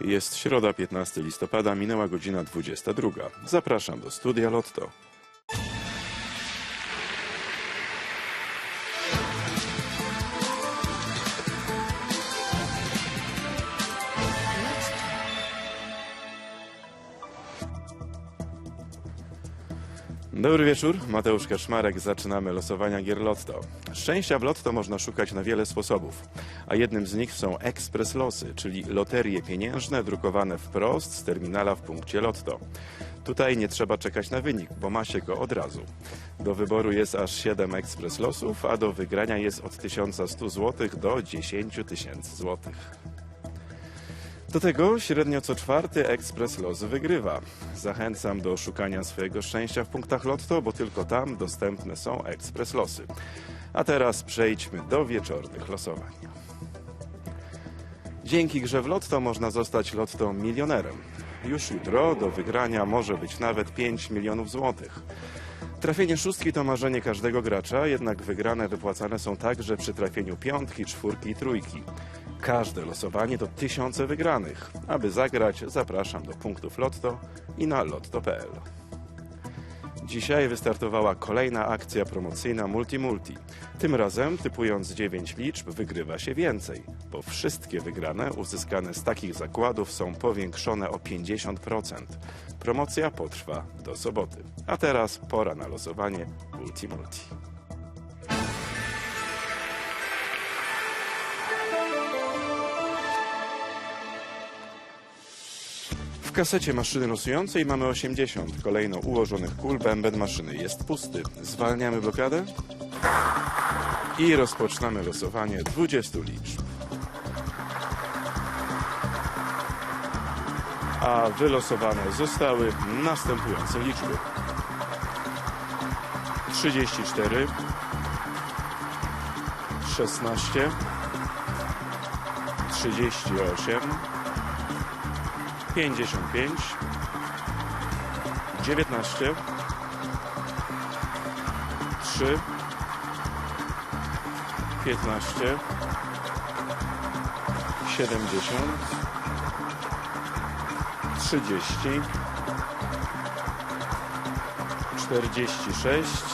Jest środa, 15 listopada, minęła godzina 22. Zapraszam do studia Lotto. Dobry wieczór, Mateusz Kaczmarek. Zaczynamy losowania gier Lotto. Szczęścia w Lotto można szukać na wiele sposobów, a jednym z nich są ekspres losy, czyli loterie pieniężne drukowane wprost z terminala w punkcie Lotto. Tutaj nie trzeba czekać na wynik, bo ma się go od razu. Do wyboru jest aż 7 ekspres losów, a do wygrania jest od 1100 zł do 10 tysięcy złotych. Do tego średnio co czwarty ekspres los wygrywa. Zachęcam do szukania swojego szczęścia w punktach Lotto, bo tylko tam dostępne są ekspres losy. A teraz przejdźmy do wieczornych losowań. Dzięki grze w Lotto można zostać Lotto milionerem. Już jutro do wygrania może być nawet 5 milionów złotych. Trafienie szóstki to marzenie każdego gracza, jednak wygrane wypłacane są także przy trafieniu piątki, czwórki i trójki. Każde losowanie to tysiące wygranych. Aby zagrać, zapraszam do punktów Lotto i na lotto.pl. Dzisiaj wystartowała kolejna akcja promocyjna Multi Multi. Tym razem, typując 9 liczb, wygrywa się więcej, bo wszystkie wygrane uzyskane z takich zakładów są powiększone o 50%. Promocja potrwa do soboty. A teraz pora na losowanie Multi kasecie maszyny losującej mamy 80 kolejno ułożonych kul. Bęben maszyny jest pusty. Zwalniamy blokadę i rozpoczynamy losowanie 20 liczb. A wylosowane zostały następujące liczby. 34 16 38 55 19 3 15 70 30 46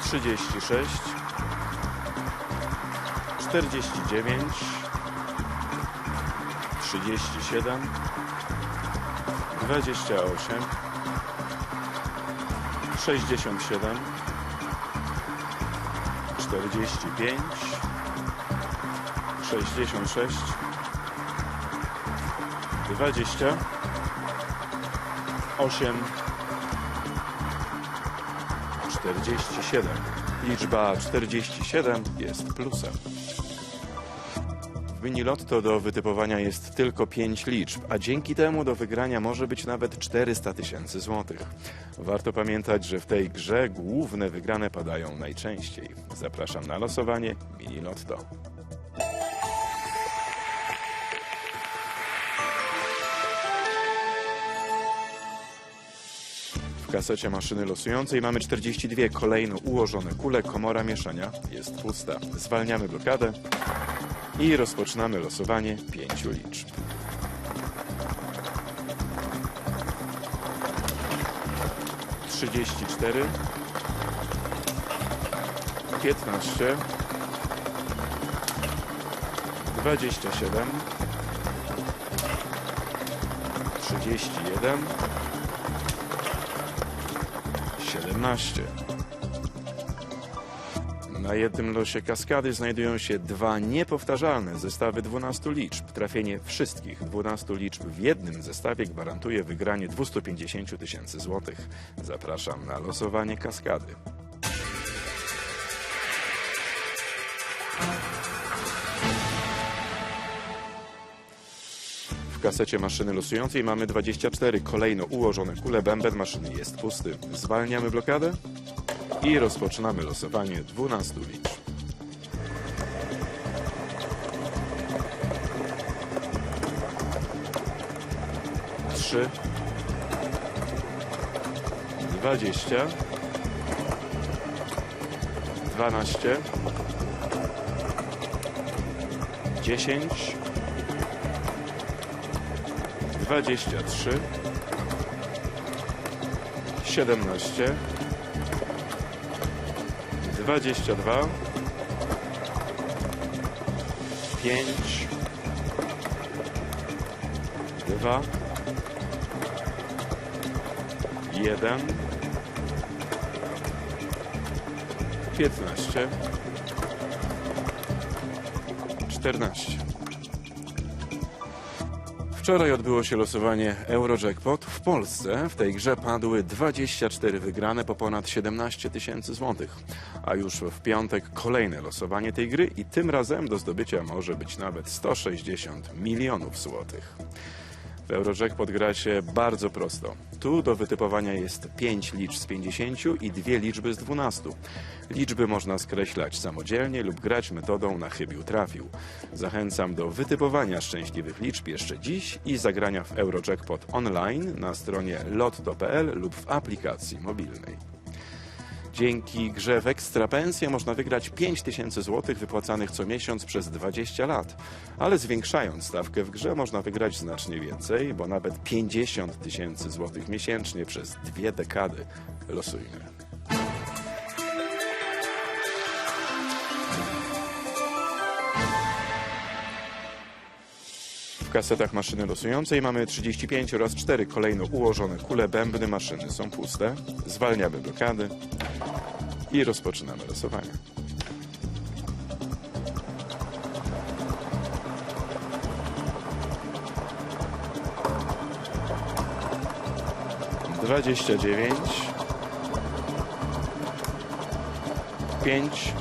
36 49 37 28 67 45 66 20 8 47 Liczba 47 jest plusem. W mini lotto do wytypowania jest tylko 5 liczb, a dzięki temu do wygrania może być nawet 400 tysięcy złotych. Warto pamiętać, że w tej grze główne wygrane padają najczęściej. Zapraszam na losowanie mini lotto. W kasecie maszyny losującej mamy 42 kolejno ułożone kule. Komora mieszania jest pusta. Zwalniamy blokadę i rozpoczynamy losowanie pięciu liczb. Trzydzieści cztery, piętnaście, dwadzieścia siedem, trzydzieści jeden, siedemnaście. Na jednym losie kaskady znajdują się dwa niepowtarzalne zestawy 12 liczb. Trafienie wszystkich 12 liczb w jednym zestawie gwarantuje wygranie 250 tysięcy złotych. Zapraszam na losowanie kaskady. W kasecie maszyny losującej mamy 24 kolejno ułożone kule. Bęben maszyny jest pusty. Zwalniamy blokadę i rozpoczynamy losowanie 12 liczb. Trzy, dwadzieścia, dwanaście, dziesięć, 23, 17, 22, 5, 2, 1, 15, 14. Wczoraj odbyło się losowanie Eurojackpot w Polsce. W tej grze padły 24 wygrane po ponad 17 tysięcy złotych. A już w piątek kolejne losowanie tej gry i tym razem do zdobycia może być nawet 160 milionów złotych. W Eurojackpot gra się bardzo prosto. Tu do wytypowania jest 5 liczb z 50 i dwie liczby z 12. Liczby można skreślać samodzielnie lub grać metodą na chybił trafił. Zachęcam do wytypowania szczęśliwych liczb jeszcze dziś i zagrania w Eurojackpot online na stronie lotto.pl lub w aplikacji mobilnej. Dzięki grze w Ekstra Pensję można wygrać 5000 zł wypłacanych co miesiąc przez 20 lat. Ale zwiększając stawkę w grze można wygrać znacznie więcej, bo nawet 50 tysięcy złotych miesięcznie przez dwie dekady. Losujmy. W kasetach maszyny losującej mamy 35 oraz 4 kolejno ułożone kule bębny maszyny są puste. Zwalniamy blokady i rozpoczynamy losowanie. Dwadzieścia dziewięć, pięć,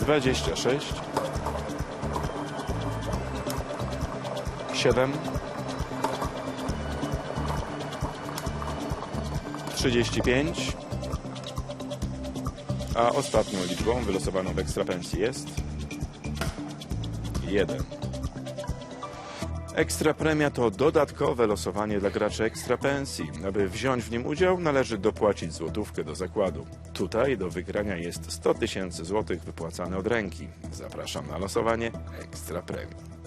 dwadzieścia sześć, siedem, 35. A ostatnią liczbą wylosowaną w ekstrapensji jest 1. Ekstra premia to dodatkowe losowanie dla graczy ekstra pensji. Aby wziąć w nim udział, należy dopłacić złotówkę do zakładu. Tutaj do wygrania jest 100 tysięcy złotych wypłacane od ręki. Zapraszam na losowanie ekstra premii.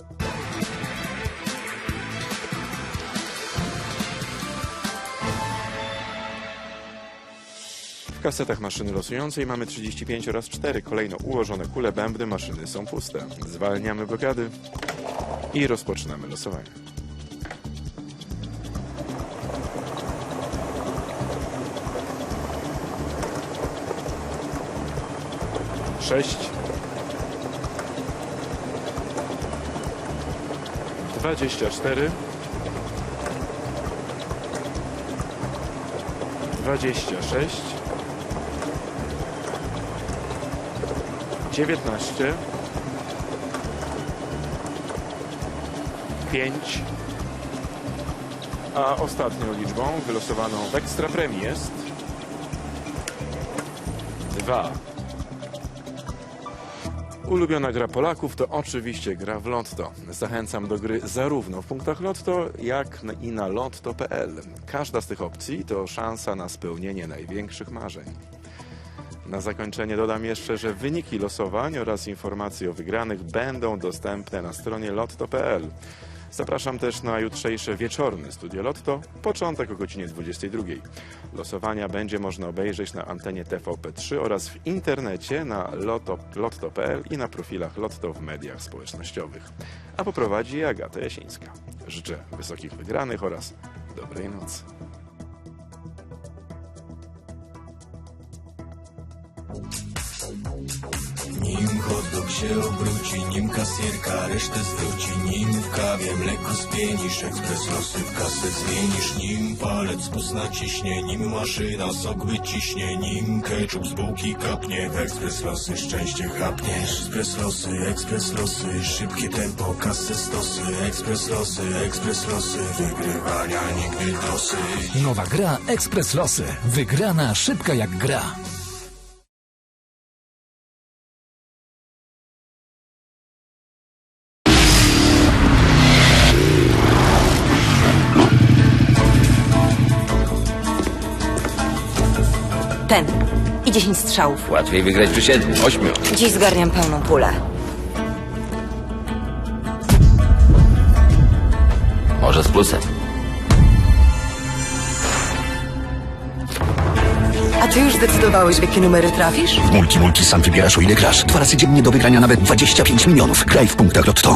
Kasetach maszyny losującej mamy 35 oraz 4 kolejno ułożone kule bębny maszyny są puste. Zwalniamy blokady i rozpoczynamy losowanie. Sześć. Dwadzieścia cztery. Dwadzieścia sześć. 19 5 a ostatnią liczbą wylosowaną w ekstra premii jest 2 Ulubiona gra Polaków to oczywiście gra w Lotto. Zachęcam do gry zarówno w punktach Lotto, jak i na lotto.pl. Każda z tych opcji to szansa na spełnienie największych marzeń. Na zakończenie dodam jeszcze, że wyniki losowań oraz informacje o wygranych będą dostępne na stronie lotto.pl. Zapraszam też na jutrzejsze wieczorne studio Lotto, początek o godzinie 22. Losowania będzie można obejrzeć na antenie TVP3 oraz w internecie na lotto- lotto.pl i na profilach Lotto w mediach społecznościowych. A poprowadzi Agata Jasińska. Życzę wysokich wygranych oraz dobrej nocy. Się obróci, nim kasjerka resztę zwróci Nim w kawie mleko spienisz, ekspres losy w kasę zmienisz Nim palec spust naciśnie, nim maszyna sok wyciśnie Nim ketchup z bułki kapnie, w ekspres losy szczęście chapniesz Ekspres losy, ekspres losy, szybkie tempo, kasę stosy Ekspres losy, ekspres losy, wygrywania nigdy dosyć Nowa gra Ekspres Losy. Wygrana szybka jak gra. 10 strzałów. Łatwiej wygrać przy siedmiu, ośmiu. Dziś zgarniam pełną pulę. Może z plusem. A ty już zdecydowałeś, w jakie numery trafisz? W Multi Multi sam wybierasz o ile grasz. Dwa razy dziennie do wygrania nawet 25 milionów. Graj w punktach Lotto.